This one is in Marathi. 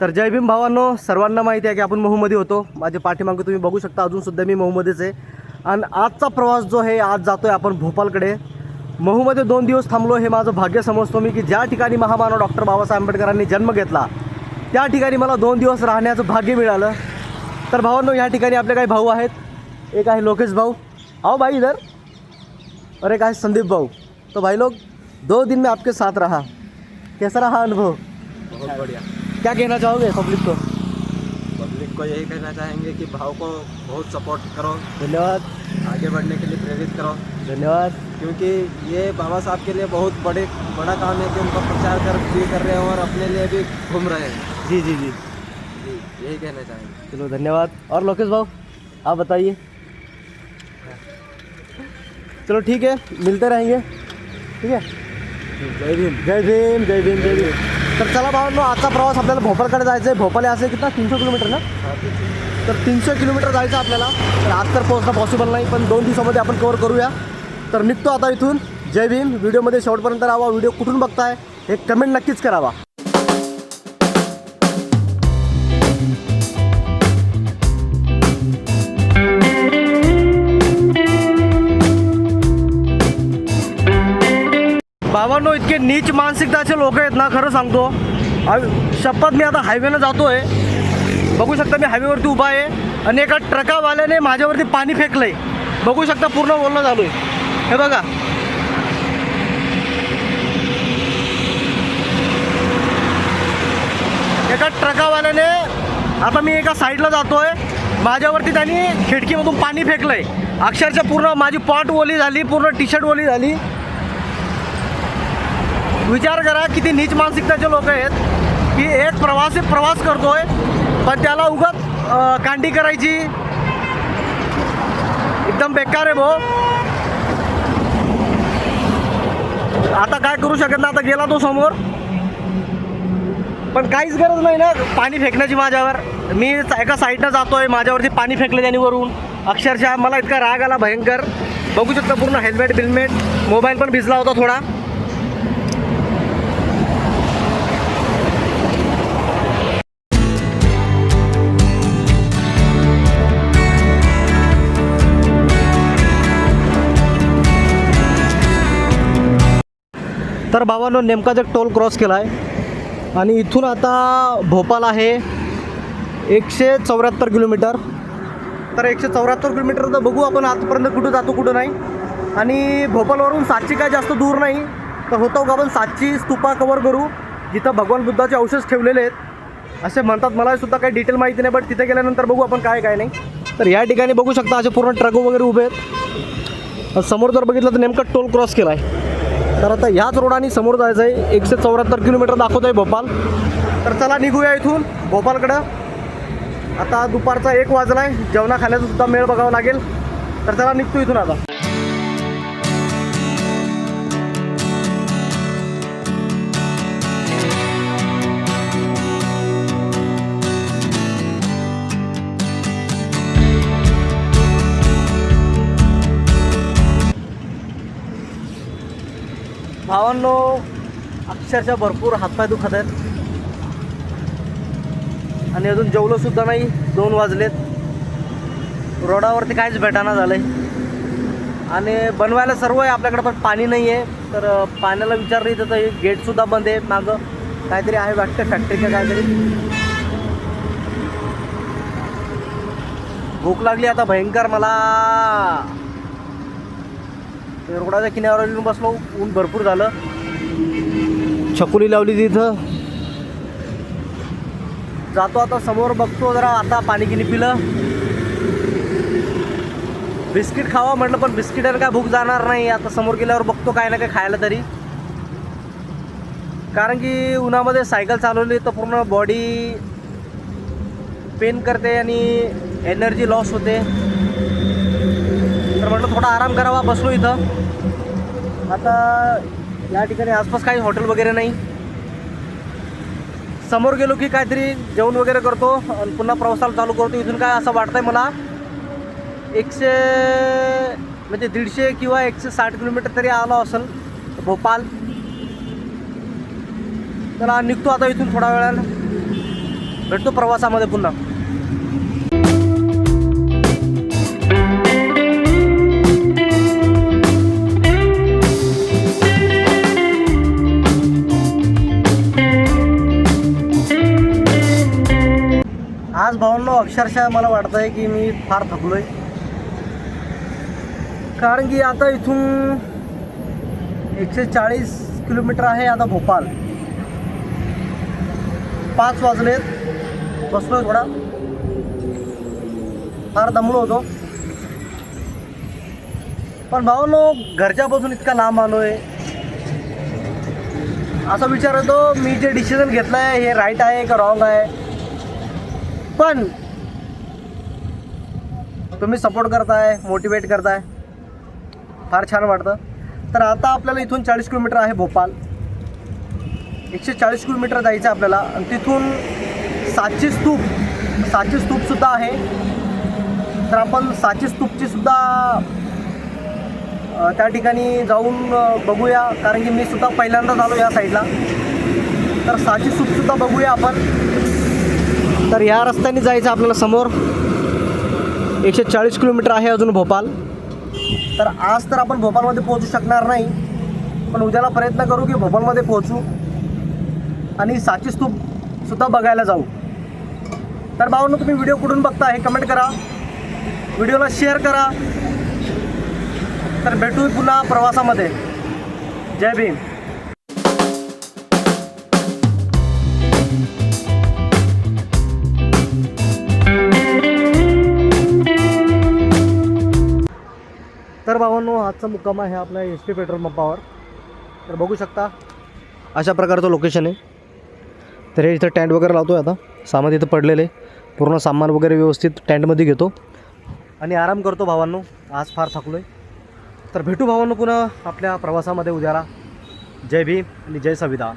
तर जय भीम भावांनो सर्वांना माहिती आहे की आपण महूमध्ये होतो. माझे पाठीमागं तुम्ही बघू शकता अजूनसुद्धा मी महूमध्येच आहे. आणि आजचा प्रवास जो आहे आज जातो आहे आपण भोपाळकडे महूमध्ये दोन दिवस थांबलो हे माझं भाग्य समजतो मी की ज्या ठिकाणी महामानव डॉक्टर बाबासाहेब आंबेडकरांनी जन्म घेतला त्या ठिकाणी मला दोन दिवस राहण्याचं भाग्य मिळालं. तर भावांनो या ठिकाणी आपले काही भाऊ आहेत. एक आहे लोकेश भाऊ. आओ भाई इधर. और एक आहे संदीप भाऊ. तो भाई लोग दो दिन में आपके साथ रहा. कैसा रहा अनुभव? बहुत बढ़िया। क्या कहना चाहोगे पब्लिक को? पब्लिक को यही कहना चाहेंगे कि भाव को बहुत सपोर्ट करो। धन्यवाद। आगे बढ़ने के लिए प्रेरित करो। धन्यवाद। क्योंकि ये बाबा साहब के लिए बहुत बड़े बड़ा काम है कि उनका प्रचार कर भी कर रहे हैं और अपने लिए भी घूम रहे हैं। जी जी जी। जी यही कहना चाहेंगे। चलो धन्यवाद। और लोकेश भाव आप बताइए। चलो ठीक है। मिलते रहेंगे। ठीक है? जय भीम। जय भीम जय भीम जय भीम। तर चला भावांनो आजचा प्रवास आपल्याला भोपाळकडे जायचं आहे भोपाळ असे कितना तीनशे किलोमीटर ना? तर तीनशे किलोमीटर जायचं आपल्याला. तर आज तर पोहोचणं पॉसिबल नाही पण दोन दिवसामध्ये आपण कवर करूया. तर निघतो आता इथून. जय भीम. व्हिडिओमध्ये शेवटपर्यंत राहावा व्हिडिओ कुठून बघताय हे कमेंट नक्कीच करावा. बाबांनो इतके नीच मानसिकताचे लोक आहेत ना खरं सांगतो. शपथ मी आता हायवेनं आहे बघू शकता मी हायवेवरती उभा आहे. आणि एका ट्रकावाल्याने माझ्यावरती पाणी फेकलंय. बघू शकता पूर्ण बोलणं झालोय. हे बघा. एका ट्रकावाल्याने आता मी एका साईडला जातोय. माझ्यावरती त्यांनी खिडकीमधून पाणी फेकलंय. अक्षरशः पूर्ण माझी पॉट ओली झाली पूर्ण टी शर्ट ओली झाली. विचार करा किती नीच मानसिकताचे लोक आहेत की एक प्रवासी प्रवास करतोय पण त्याला उगाच कांडी करायची. एकदम बेकार आहे भाऊ. आता काय करू शकत ना आता गेला तो समोर. पण काहीच गरज नाही ना पाणी फेकण्याची माझ्यावर. मी एका साईडनं जातोय माझ्यावरती पाणी फेकलं त्यांनी वरून. अक्षरशः मला इतका राग आला भयंकर. बघू शकता पूर्ण हेल्मेट बिल्मेट मोबाईल पण भिजला होता थोडा. तर बाबांनो नेमकाच एक टोल क्रॉस केला आहे आणि इथून आता भोपाल आहे एकशे चौऱ्याहत्तर किलोमीटर. तर एकशे चौऱ्याहत्तर किलोमीटर तर बघू आपण आजपर्यंत कुठं जातो कुठं नाही. आणि भोपालवरून सातशे काय जास्त दूर नाही तर होतो का आपण सातची स्तूपा कवर करू जिथं भगवान बुद्धाचे अवशेष ठेवलेले आहेत. असे म्हणतात मला सुद्धा काही डिटेल माहिती नाही बट तिथे गेल्यानंतर बघू आपण काय काय नाही. तर या ठिकाणी बघू शकता असे पूर्ण ट्रक वगैरे उभे आहेत. समोर जर बघितलं तर नेमका टोल क्रॉस केला आहे तर आता ह्याच रोडाने समोर जायचं आहे. एकशे चौऱ्याहत्तर किलोमीटर दाखवत आहे भोपाळ तर चला निघूया इथून भोपाळकडं आता दुपारचा एक वाजला आहे जेवणा खाण्याचा सुद्धा मेळ बघावा लागेल. तर चला निघतो इथून आता. भावांनो अक्षरशः भरपूर हातपाय दुखत आहेत. आणि अजून जेवलंसुद्धा नाही दोन वाजलेत. रोडावरती काहीच भेटाना झालंय. आणि बनवायला सर्व आहे आपल्याकडे पण पाणी नाही आहे तर पाण्याला विचारलं तर तर गेटसुद्धा बंद आहे मागं. काहीतरी आहे वाटतं फॅक्टरीचं काहीतरी. भूक लागली आता भयंकर मला. रोडाच्या किनाऱ्यावर येऊन बसलो ऊन भरपूर झालं. छकुली लावली तिथं. जातो आता समोर बघतो जरा आता पाणी गिनी पिलं. बिस्किट खावा म्हटलं पण बिस्किटाने काय भूक जाणार नाही. आता समोर गेल्यावर बघतो काय ना काय खायला तरी. कारण की उन्हामध्ये सायकल चालवली तर पूर्ण बॉडी पेन करते आणि एनर्जी लॉस होते. तर म्हटलं थोडा आराम करावा बसलो इथं. आता या ठिकाणी आसपास काही हॉटेल वगैरे नाही. समोर गेलो की काहीतरी जेवण वगैरे करतो आणि पुन्हा प्रवासाला चालू करतो. इथून काय असं वाटतंय मला एकशे म्हणजे दीडशे किंवा एकशे साठ किलोमीटर तरी आलो असेल भोपाल. तर निघतो आता इथून थोड्या वेळानं. भेटतो प्रवासामध्ये पुन्हा. आज भावांना अक्षरशः मला वाटतं आहे की मी फार थकलो आहे कारण की आता इथून एकशे चाळीस किलोमीटर आहे आता भोपाल पाच वाजलेत. बसलो थोडा. फार दमलो होतो. पण भावांनो घरच्यापासून इतका लांब आलो आहे असा विचार येतो मी जे डिसिजन घेतलं आहे हे राईट आहे का रॉंग आहे? पण तुम्ही सपोर्ट करताय मोटिवेट करताय. फार छान वाटतं. तर आता आपल्याला इथून चाळीस किलोमीटर आहे भोपाल. एकशे चाळीस किलोमीटर जायचं आहे आपल्याला. आणि तिथून सातशे स्तूप सातशे स्तूपसुद्धा आहे. तर आपण सातशे स्तूपचीसुद्धा त्या ठिकाणी जाऊन बघूया. कारण की मी सुद्धा पहिल्यांदाच आलो या साईडला तर सातशे स्तूपसुद्धा बघूया आपण. तर या रस्त्याने जायचं आपल्याला समोर. एकशे चाळीस किलोमीटर आहे अजून भोपाल. तर आज तर आपण भोपालमध्ये पोहोचू शकणार नाही. पण उद्याला प्रयत्न करू की भोपालमध्ये पोहोचू. आणि साची स्तूप सुद्धा बघायला जाऊ. तर भावांनो तुम्ही व्हिडिओ कुठून बघता हे कमेंट करा. व्हिडिओला शेअर करा. तर भेटू पुन्हा प्रवासामध्ये. जय भीम. भावांनो आजचा मुक्काम आहे आपल्या एस पी पेट्रोल पंपावर तर बघू शकता अशा प्रकारचं लोकेशन आहे. तर हे इथं टँट वगैरे लावतो आहे आता. सामान इथं पडलेलं आहे. पूर्ण सामान वगैरे व्यवस्थित टँटमध्ये घेतो. आणि आराम करतो भावांनो. आज फार थकलो आहे तर भेटू भावांनो पुन्हा आपल्या प्रवासामध्ये उद्याला. जय भीम आणि जय संविधान